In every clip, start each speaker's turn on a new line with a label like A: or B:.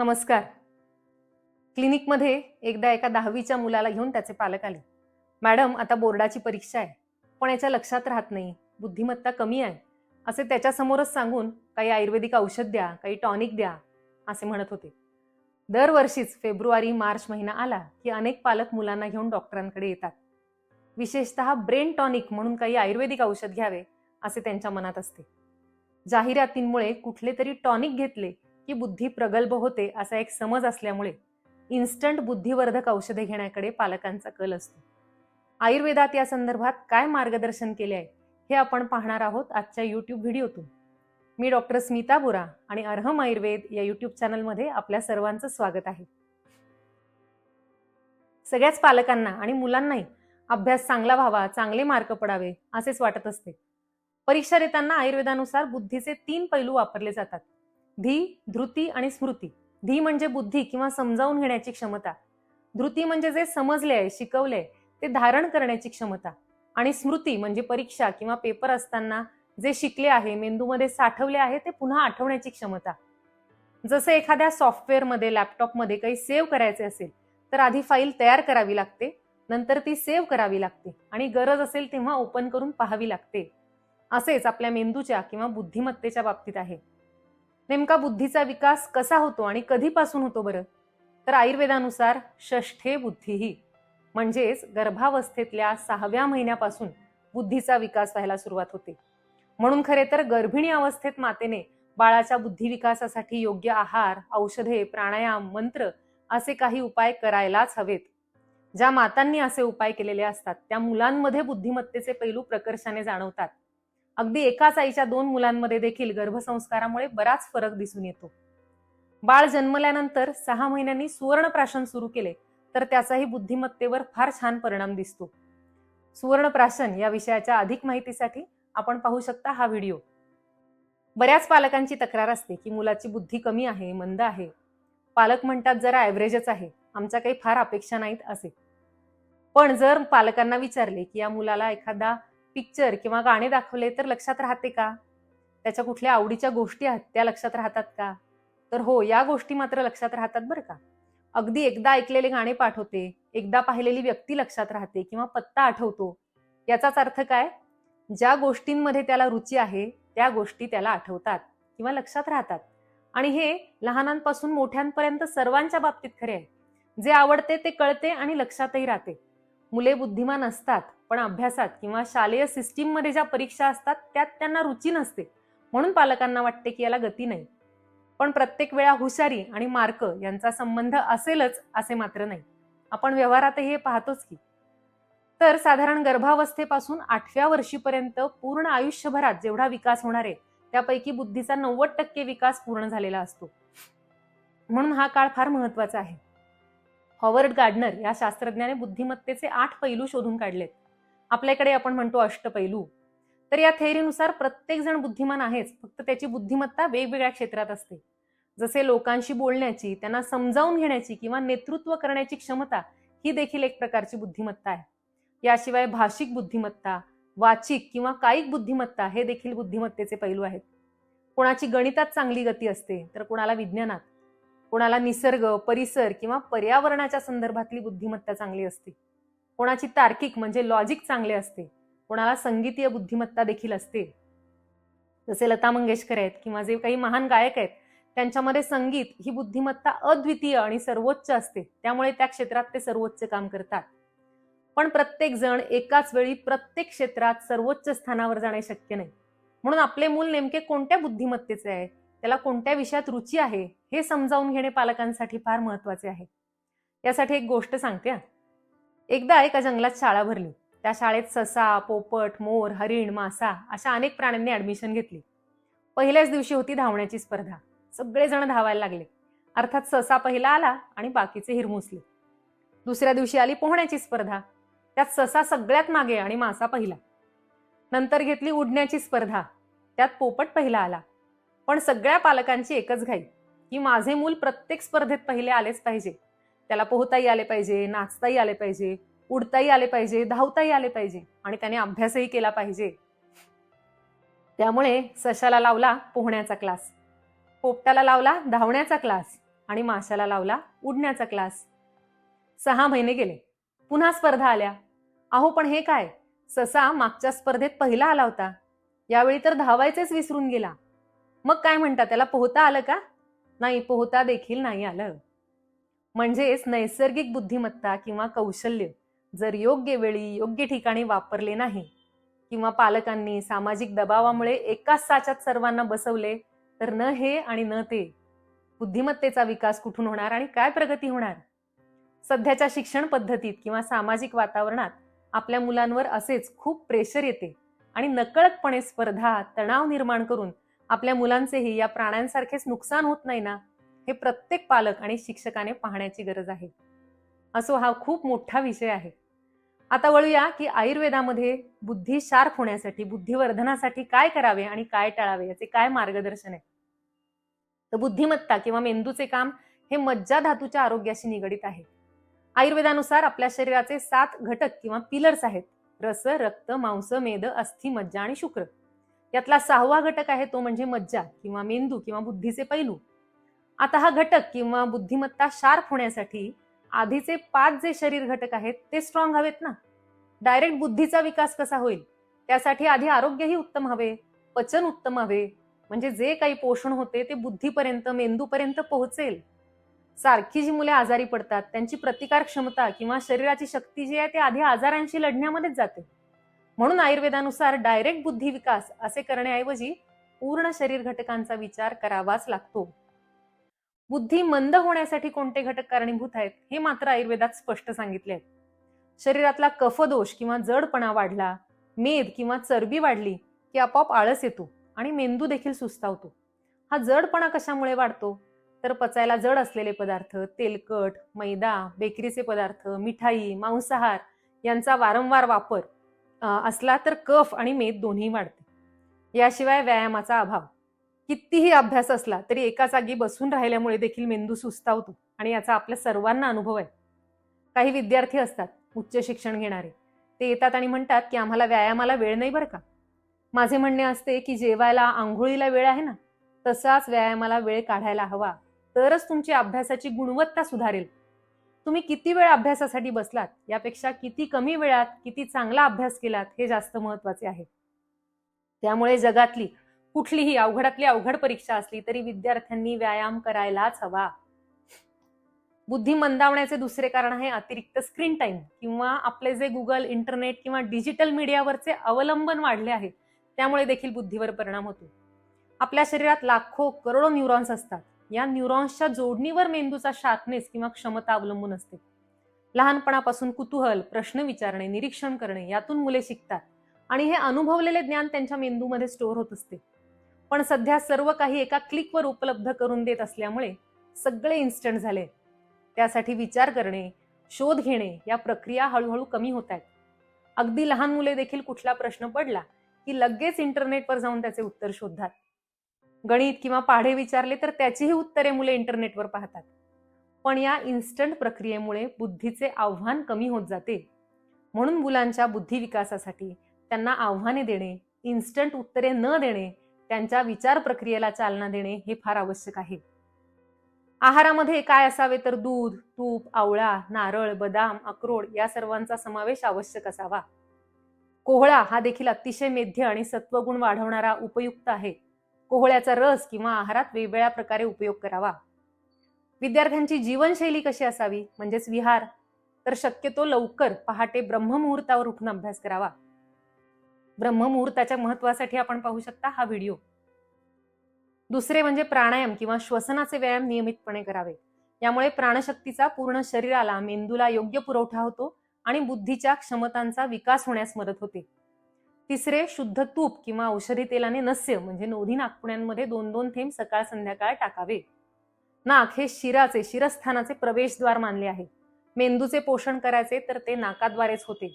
A: नमस्कार. क्लिनिकमध्ये एकदा एका दहावीच्या मुलाला घेऊन त्याचे पालक आले. मॅडम आता बोर्डाची परीक्षा आहे. पण याच्या लक्षात राहत नाही. बुद्धिमत्ता कमी आहे. असे त्याच्यासमोरच सांगून काही आयुर्वेदिक औषध द्या काही टॉनिक द्या असे म्हणत होते. दरवर्षीच फेब्रुवारी मार्च महिना आला की अनेक पालक मुलांना घेऊन डॉक्टरांकडे येतात. विशेषतः ब्रेन टॉनिक म्हणून काही आयुर्वेदिक औषध घ्यावे असे त्यांच्या मनात असते. जाहिरातींमुळे कुठले तरी टॉनिक घेतले की बुद्धी प्रगल्भ होते असा एक समज असल्यामुळे इन्स्टंट बुद्धिवर्धक औषधे घेण्याकडे पालकांचा कल असतो. आयुर्वेदात या संदर्भात काय मार्गदर्शन केले आहे हे आपण पाहणार आहोत आजच्या यूट्यूब व्हिडिओतून. मी डॉक्टर स्मिता बोरा आणि अर्हम आयुर्वेद या यूट्यूब चॅनलमध्ये आपल्या सर्वांचं स्वागत आहे. सगळ्याच पालकांना आणि मुलांनाही अभ्यास चांगला व्हावा चांगले मार्क पडावे असेच वाटत असते. परीक्षा देताना आयुर्वेदानुसार बुद्धीचे तीन पैलू वापरले जातात. धी धृती आणि स्मृती. धी म्हणजे बुद्धी किंवा समजावून घेण्याची क्षमता. धृती म्हणजे जे समजले आहे शिकवले ते धारण करण्याची क्षमता. आणि स्मृती म्हणजे परीक्षा किंवा पेपर असताना जे शिकले आहे मेंदूमध्ये साठवले आहे ते पुन्हा आठवण्याची क्षमता. जसं एखाद्या सॉफ्टवेअरमध्ये लॅपटॉपमध्ये काही सेव्ह करायचे असेल तर आधी फाईल तयार करावी लागते नंतर ती सेव्ह करावी लागते आणि गरज असेल तेव्हा ओपन करून पाहावी लागते. असेच आपल्या मेंदूच्या किंवा बुद्धिमत्तेच्या बाबतीत आहे. नेमका बुद्धीचा विकास कसा होतो आणि कधीपासून होतो बरं? तर आयुर्वेदानुसार षष्ठे बुद्धीही म्हणजेच गर्भावस्थेतल्या सहाव्या महिन्यापासून बुद्धीचा विकास व्हायला सुरुवात होते. म्हणून खरे तर गर्भिणी अवस्थेत मातेने बाळाच्या बुद्धिविकासासाठी योग्य आहार औषधे प्राणायाम मंत्र असे काही उपाय करायलाच हवेत. ज्या मातांनी असे उपाय केलेले असतात त्या मुलांमध्ये बुद्धिमत्तेचे पैलू प्रकर्षाने जाणवतात. अगदी एकाच आईच्या दोन मुलांमध्ये देखील गर्भसंस्कारामुळे बराच फरक दिसून येतो. बाळ जन्मल्यानंतर सहा महिन्यांनी सुवर्णप्राशन सुरू केले तर त्याचाही बुद्धिमत्तेवर फार छान परिणाम दिसतो. सुवर्णप्राशन या विषयाच्या अधिक माहितीसाठी आपण पाहू शकता हा व्हिडिओ. बऱ्याच पालकांची तक्रार असते की मुलाची बुद्धी कमी आहे मंद आहे. पालक म्हणतात जरा ॲव्हरेजच आहे. आमच्या काही फार अपेक्षा नाहीत असे. पण जर पालकांना विचारले की या मुलाला एखादा पिक्चर किंवा गाणे दाखवले तर लक्षात राहते का? त्याच्या कुठल्या आवडीच्या गोष्टी आहेत त्या लक्षात राहतात का? तर हो या गोष्टी मात्र लक्षात राहतात बरं का. अगदी एकदा ऐकलेले गाणे पाठवते एकदा पाहिलेली व्यक्ती लक्षात राहते किंवा पत्ता आठवतो. याचाच अर्थ काय? ज्या गोष्टींमध्ये त्याला रुची आहे त्या गोष्टी त्याला आठवतात किंवा लक्षात राहतात. आणि हे लहानांपासून मोठ्यांपर्यंत सर्वांच्या बाबतीत खरे आहे. जे आवडते ते कळते आणि लक्षातही राहते. मुले बुद्धिमान असतात पण अभ्यासात किंवा शालेय सिस्टीममध्ये ज्या परीक्षा असतात त्यात त्यांना रुची नसते. म्हणून पालकांना वाटते की याला गती नाही. पण प्रत्येक वेळा हुशारी आणि मार्क यांचा संबंध असेलच असे मात्र नाही. आपण व्यवहारातही हे पाहतोच की. तर साधारण गर्भावस्थेपासून आठव्या वर्षीपर्यंत पूर्ण आयुष्यभरात जेवढा विकास होणार आहे त्यापैकी बुद्धीचा नव्वद टक्के विकास पूर्ण झालेला असतो. म्हणून हा काळ फार महत्त्वाचा आहे. हॉवर्ड गार्डनर या शास्त्रज्ञाने बुद्धिमत्तेचे आठ पैलू शोधून काढलेत. आपल्याकडे आपण म्हणतो अष्टपैलू तर या थेअरीनुसार प्रत्येक जण बुद्धिमान आहेच फक्त त्याची बुद्धिमत्ता वेगवेगळ्या क्षेत्रात असते. जसे लोकांशी बोलण्याची त्यांना समजावून घेण्याची किंवा नेतृत्व करण्याची क्षमता ही देखील एक प्रकारची बुद्धिमत्ता आहे. याशिवाय भाषिक बुद्धिमत्ता वाचिक किंवा कायिक बुद्धिमत्ता हे देखील बुद्धिमत्तेचे पैलू आहेत. कोणाची गणितात चांगली गती असते तर कोणाला विज्ञानात. कोणाला निसर्ग परिसर किंवा पर्यावरणाच्या संदर्भातली बुद्धिमत्ता चांगली असते. कोणाची तार्किक म्हणजे लॉजिक चांगले असते. कोणाला संगीतीय बुद्धिमत्ता देखील असते. जसे लता मंगेशकर आहेत किंवा जे काही महान गायक आहेत त्यांच्यामध्ये संगीत ही बुद्धिमत्ता अद्वितीय आणि सर्वोच्च असते. त्यामुळे त्या क्षेत्रात ते सर्वोच्च काम करतात. पण प्रत्येक जण एकाच वेळी प्रत्येक क्षेत्रात सर्वोच्च स्थानावर जाणे शक्य नाही. म्हणून आपले मूल नेमके कोणत्या बुद्धिमत्तेचे आहे त्याला कोणत्या विषयात रुची आहे हे समजावून घेणे पालकांसाठी फार महत्त्वाचे आहे. यासाठी एक गोष्ट सांगते एकदा एका जंगलात शाळा भरली. त्या शाळेत ससा पोपट मोर हरिण मासा अशा अनेक प्राण्यांनी ऍडमिशन घेतली. पहिल्याच दिवशी होती धावण्याची स्पर्धा. सगळेजण धावायला लागले. अर्थात ससा पहिला आला आणि बाकीचे हिरमुसले. दुसऱ्या दिवशी आली पोहण्याची स्पर्धा. त्यात ससा सगळ्यात मागे आणि मासा पहिला. नंतर घेतली उडण्याची स्पर्धा. त्यात पोपट पहिला आला. पण सगळ्या पालकांची एकच घाई की माझे मूल प्रत्येक स्पर्धेत पहिले आलेच पाहिजे. त्याला पोहताही आले पाहिजे नाचताही आले पाहिजे उडताही आले पाहिजे धावताही आले पाहिजे आणि त्याने अभ्यासही केला पाहिजे. त्यामुळे सशाला लावला पोहण्याचा क्लास पोपटाला लावला धावण्याचा क्लास आणि माशाला लावला उडण्याचा क्लास. सहा महिने गेले पुन्हा स्पर्धा आल्या. अहो पण हे काय? ससा मागच्या स्पर्धेत पहिला आला होता. यावेळी तर धावायचेच विसरून गेला. मग काय म्हणता त्याला पोहता आलं का? नाही पोहता देखील नाही आलं. म्हणजेच नैसर्गिक बुद्धिमत्ता किंवा कौशल्य जर योग्य वेळी योग्य ठिकाणी वापरले नाही किंवा पालकांनी सामाजिक दबावामुळे एकाच साच्यात सर्वांना बसवले तर न हे आणि न ते बुद्धिमत्तेचा विकास कुठून होणार आणि काय प्रगती होणार? सध्याच्या शिक्षण पद्धतीत किंवा सामाजिक वातावरणात आपल्या मुलांवर असेच खूप प्रेशर येते आणि नकळतपणे स्पर्धा तणाव निर्माण करून आपल्या मुलांचेही या प्राण्यांसारखेच नुकसान होत नाही ना हे प्रत्येक पालक आणि शिक्षकाने पाहण्याची गरज आहे. असो हा खूप मोठा विषय आहे. आता वळूया की आयुर्वेदामध्ये बुद्धी शार्प होण्यासाठी बुद्धिवर्धनासाठी काय करावे आणि काय टाळावे याचे काय मार्गदर्शन आहे? तर बुद्धिमत्ता किंवा मेंदूचे काम हे मज्जा धातूच्या आरोग्याशी निगडित आहे. आयुर्वेदानुसार आपल्या शरीराचे सात घटक किंवा पिलर्स आहेत. रस रक्त मांस मेद अस्थि मज्जा आणि शुक्र. यातला सहावा घटक आहे तो म्हणजे मज्जा किंवा मेंदू किंवा बुद्धीचे पैलू. आता हा घटक किंवा बुद्धिमत्ता शार्प होण्यासाठी आधीचे पाच जे शरीर घटक आहेत ते स्ट्रॉंग हवेत ना? डायरेक्ट बुद्धीचा विकास कसा होईल? त्यासाठी आधी आरोग्यही उत्तम हवे पचन उत्तम हवे. म्हणजे जे काही पोषण होते ते बुद्धीपर्यंत मेंदूपर्यंत पोहोचेल. सारखी जी मुले आजारी पडतात त्यांची प्रतिकार क्षमता किंवा शरीराची शक्ती जी आहे ते आधी आजारांशी लढण्यामध्येच जाते. म्हणून आयुर्वेदानुसार डायरेक्ट बुद्धी विकास असे करण्याऐवजी पूर्ण शरीर घटकांचा विचार करावाच लागतो. बुद्धी मंद होण्यासाठी कोणते घटक कारणीभूत आहेत हे मात्र आयुर्वेदात स्पष्ट सांगितले आहे शरीरातला कफदोष किंवा जडपणा वाढला मेद किंवा चरबी वाढली की आपोआप आळस येतो आणि मेंदू देखील सुस्तावतो. हा जडपणा कशामुळे वाढतो? तर पचायला जड असलेले पदार्थ तेलकट मैदा बेकरीचे पदार्थ मिठाई मांसाहार यांचा वारंवार वापर असला तर कफ आणि मेद दोन्ही वाढते. याशिवाय व्यायामाचा अभाव. कितीही अभ्यास असला तरी एका जागी बसून राहिल्यामुळे देखील मेंदू सुस्तावतो आणि याचा आपल्या सर्वांना अनुभव आहे. काही विद्यार्थी असतात उच्च शिक्षण घेणारे. ते येतात आणि म्हणतात की आम्हाला व्यायामाला वेळ नाही बरं का? माझे म्हणणे असते की जेवायला आंघोळीला वेळ आहे ना? तसाच व्यायामाला वेळ काढायला हवा. तरच तुमची अभ्यासाची गुणवत्ता सुधारेल. तुम्ही किती वेळ अभ्यासासाठी बसलात? यापेक्षा किती कमी वेळात किती चांगला अभ्यास केलात हे जास्त महत्त्वाचे आहे. त्यामुळे जगातली कुठलीही अवघडातली अवघड परीक्षा असली तरी विद्यार्थ्यांनी व्यायाम करायलाच हवा. बुद्धी मंदावण्याचे दुसरे कारण आहे अतिरिक्त स्क्रीन टाइम किंवा आपले जे गुगल इंटरनेट किंवा डिजिटल मीडियावरचे अवलंबन वाढले आहे त्यामुळे देखील बुद्धीवर परिणाम होतो. आपल्या शरीरात लाखो करोडो न्यूरॉन्स असतात. या न्यूरॉन्सच्या जोडणीवर मेंदूचा शार्पनेस किंवा क्षमता अवलंबून असते. लहानपणापासून कुतूहल प्रश्न विचारणे निरीक्षण करणे यातून मुले शिकतात आणि हे अनुभवलेले ज्ञान त्यांच्या मेंदूमध्ये स्टोअर होत असते. पण सध्या सर्व काही एका क्लिकवर उपलब्ध करून देत असल्यामुळे सगळे इन्स्टंट झाले. त्यासाठी विचार करणे शोध घेणे या प्रक्रिया हळूहळू कमी होत आहेत. अगदी लहान मुले देखील कुठला प्रश्न पडला की लगेच इंटरनेटवर जाऊन त्याचे उत्तर शोधतात. गणित किंवा पाढे विचारले तर त्याचीही उत्तरे मुले इंटरनेटवर पाहतात. पण या इन्स्टंट प्रक्रियेमुळे बुद्धीचे आव्हान कमी होत जाते. म्हणून मुलांच्या बुद्धी विकासासाठी त्यांना आव्हाने देणे इन्स्टंट उत्तरे न देणे त्यांच्या विचार प्रक्रियेला चालना देणे हे फार आवश्यक आहे. आहारामध्ये काय असावे तर दूध तूप आवळा नारळ बदाम अक्रोड या सर्वांचा समावेश आवश्यक असावा. कोहळा हा देखील अतिशय मेध्य आणि सत्वगुण वाढवणारा उपयुक्त आहे. कोहळ्याचा रस किंवा आहारात वेगवेगळ्या प्रकारे उपयोग करावा. विद्यार्थ्यांची जीवनशैली कशी असावी? म्हणजेच विहार. तर शक्यतो लवकर पहाटे ब्रह्ममुहूर्तावर उठून अभ्यास करावा. ब्रह्ममुहूर्ताच्या महत्वासाठी आपण पाहू शकता हा व्हिडिओ. दुसरे म्हणजे प्राणायाम किंवा श्वसनाचे व्यायाम नियमितपणे करावे. यामुळे प्राणशक्तीचा पूर्ण शरीराला मेंदूला योग्य पुरवठा होतो आणि बुद्धीच्या क्षमतांचा विकास होण्यास मदत होते. तिसरे शुद्ध तूप किंवा औषधी तेलाने नस्य म्हणजे नोधी नागपुण्यांमध्ये दोन दोन थेंब सकाळ संध्याकाळ टाकावे. नाक हे शिराचे शिरस्थानाचे प्रवेशद्वार मानले आहे. मेंदूचे पोषण करायचे तर ते नाकाद्वारेच होते.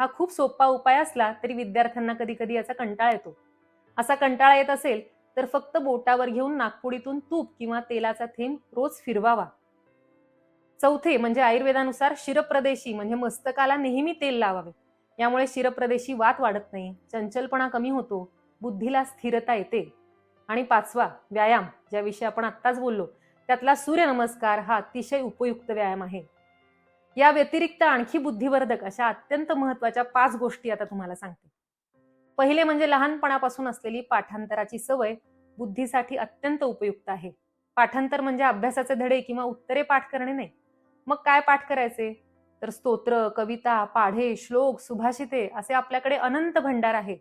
A: हा खूप सोपा उपाय असला तरी विद्यार्थ्यांना कधी कधी याचा कंटाळा येतो. असा कंटाळा येत असेल तर फक्त बोटावर घेऊन नागपुडीतून तूप किंवा तेलाचा थेंब रोज फिरवावा. चौथे म्हणजे आयुर्वेदानुसार शिरप्रदेशी म्हणजे मस्तकाला नेहमी तेल लावावे. यामुळे शिरप्रदेशी वात वाढत नाही चंचलपणा कमी होतो बुद्धीला स्थिरता येते. आणि पाचवा व्यायाम ज्याविषयी आपण आत्ताच बोललो त्यातला सूर्यनमस्कार हा अतिशय उपयुक्त व्यायाम आहे. या व्यतिरिक्त आणखी बुद्धिवर्धक अशा अत्यंत महत्त्वाच्या पाच गोष्टी आता तुम्हाला सांगते. पहिले म्हणजे लहानपणापासून असलेली पाठांतराची सवय बुद्धीसाठी अत्यंत उपयुक्त आहे. पाठांतर म्हणजे अभ्यासाचे धडे किंवा उत्तरे पाठ करणे नाही. मग काय पाठ करायचे? तर स्तोत्र कविता पाढे श्लोक सुभाषिते असे आपल्याकडे अनंत भंडार आहे.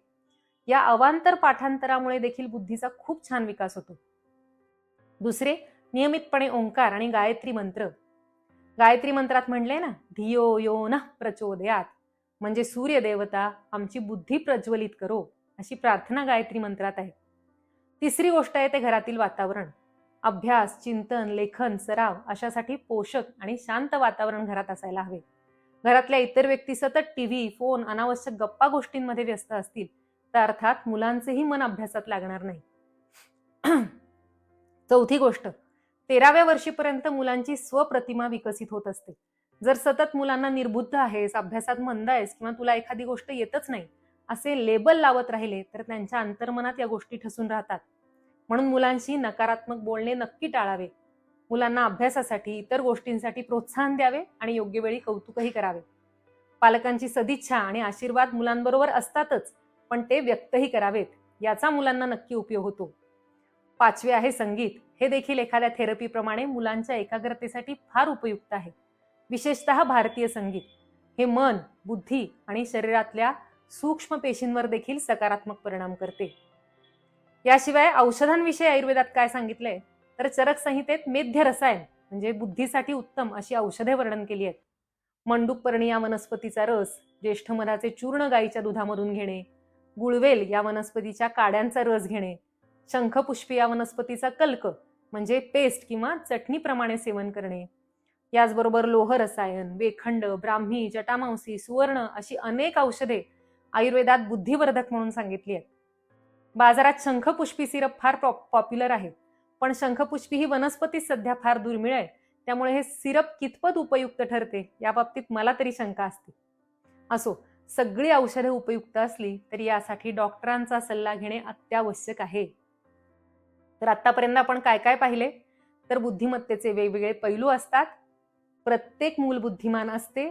A: या अवांतर पाठांतरामुळे देखील बुद्धीचा खूप छान विकास होतो. दुसरे नियमितपणे ओंकार आणि गायत्री मंत्र. गायत्री मंत्रात म्हणले ना धियो यो न प्रचोदयात. म्हणजे सूर्य देवता आमची बुद्धी प्रज्वलित करो अशी प्रार्थना गायत्री मंत्रात आहे. तिसरी गोष्ट आहे ते घरातील वातावरण. अभ्यास चिंतन लेखन सराव अशासाठी पोषक आणि शांत वातावरण घरात असायला हवे. घरातल्या इतर व्यक्ती सतत टीव्ही फोन अनावश्यक गप्पा गोष्टींमध्ये व्यस्त असतील तर अर्थात मुलांचेही मन अभ्यासात लागणार नाही. चौथी गोष्ट तेराव्या वर्षीपर्यंत मुलांची स्वप्रतिमा विकसित होत असते. जर सतत मुलांना निर्बुद्ध आहेस अभ्यासात मंद आहेस किंवा तुला एखादी गोष्ट येतच नाही असे लेबल लावत राहिले तर त्यांच्या अंतर्मनात या गोष्टी ठसून राहतात. म्हणून मुलांशी नकारात्मक बोलणे नक्की टाळावे. मुलांना अभ्यासासाठी इतर गोष्टींसाठी प्रोत्साहन द्यावे आणि योग्य वेळी कौतुकही करावे. पालकांची सदिच्छा आणि आशीर्वाद मुलांबरोबर असतातच पण ते व्यक्तही करावेत याचा मुलांना नक्की उपयोग होतो. पाचवे आहे संगीत. हे देखील एखाद्या थेरपीप्रमाणे मुलांच्या एकाग्रतेसाठी फार उपयुक्त आहे. विशेषतः भारतीय संगीत. हे मन बुद्धी आणि शरीरातल्या सूक्ष्म पेशींवर देखील सकारात्मक परिणाम करते. याशिवाय औषधांविषयी आयुर्वेदात काय सांगितलंय? तर चरक संहितेत मेध्य रसायन म्हणजे बुद्धीसाठी उत्तम अशी औषधे वर्णन केली आहेत. मंडूकपर्णी या वनस्पतीचा रस ज्येष्ठ मधाचे चूर्ण गाईच्या दुधामधून घेणे गुळवेल या वनस्पतीच्या काड्यांचा रस घेणे शंखपुष्पी या वनस्पतीचा कल्क म्हणजे पेस्ट किंवा चटणीप्रमाणे सेवन करणे. याचबरोबर लोह रसायन वेखंड ब्राह्मी जटामांसी सुवर्ण अशी अनेक औषधे आयुर्वेदात बुद्धिवर्धक म्हणून सांगितली आहेत. बाजारात शंखपुष्पी सिरप फार पॉप्युलर आहे. पण शंखपुष्पी ही वनस्पती सध्या फार दुर्मिळ आहे. त्यामुळे हे सिरप कितपत उपयुक्त ठरते या बाबतीत मला तरी शंका असते. असो सगळी औषधे उपयुक्त असली तरी यासाठी डॉक्टरांचा सल्ला घेणे अत्यावश्यक आहे. तर आतापर्यंत आपण काय काय पाहिले? तर बुद्धिमत्तेचे वेगवेगळे पैलू असतात. प्रत्येक मूल बुद्धिमान असते.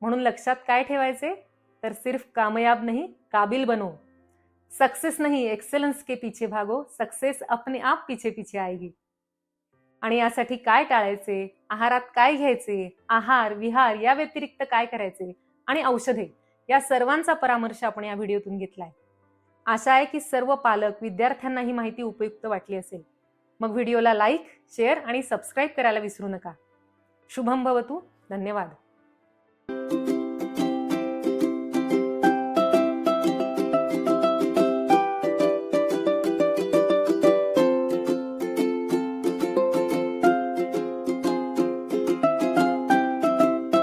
A: म्हणून लक्षात काय ठेवायचे? तर सिर्फ कामयाब नाही काबिल बनो सक्सेस नहीं एक्सेलन्स के पीछे भागो सक्सेस अपने आप पीछे पीछे आएगी. आणि यासाठी काय टाळायचे आहारात काय घ्यायचे आहार विहार या व्यतिरिक्त काय करायचे आणि औषधे या सर्वांचा परामर्श आपण या व्हिडिओतून घेतलाय. आशा आहे की सर्व पालक विद्यार्थ्यांना ही माहिती उपयुक्त वाटली असेल. मग व्हिडिओला लाईक शेअर आणि सबस्क्राईब करायला विसरू नका. शुभम भवतू. धन्यवाद.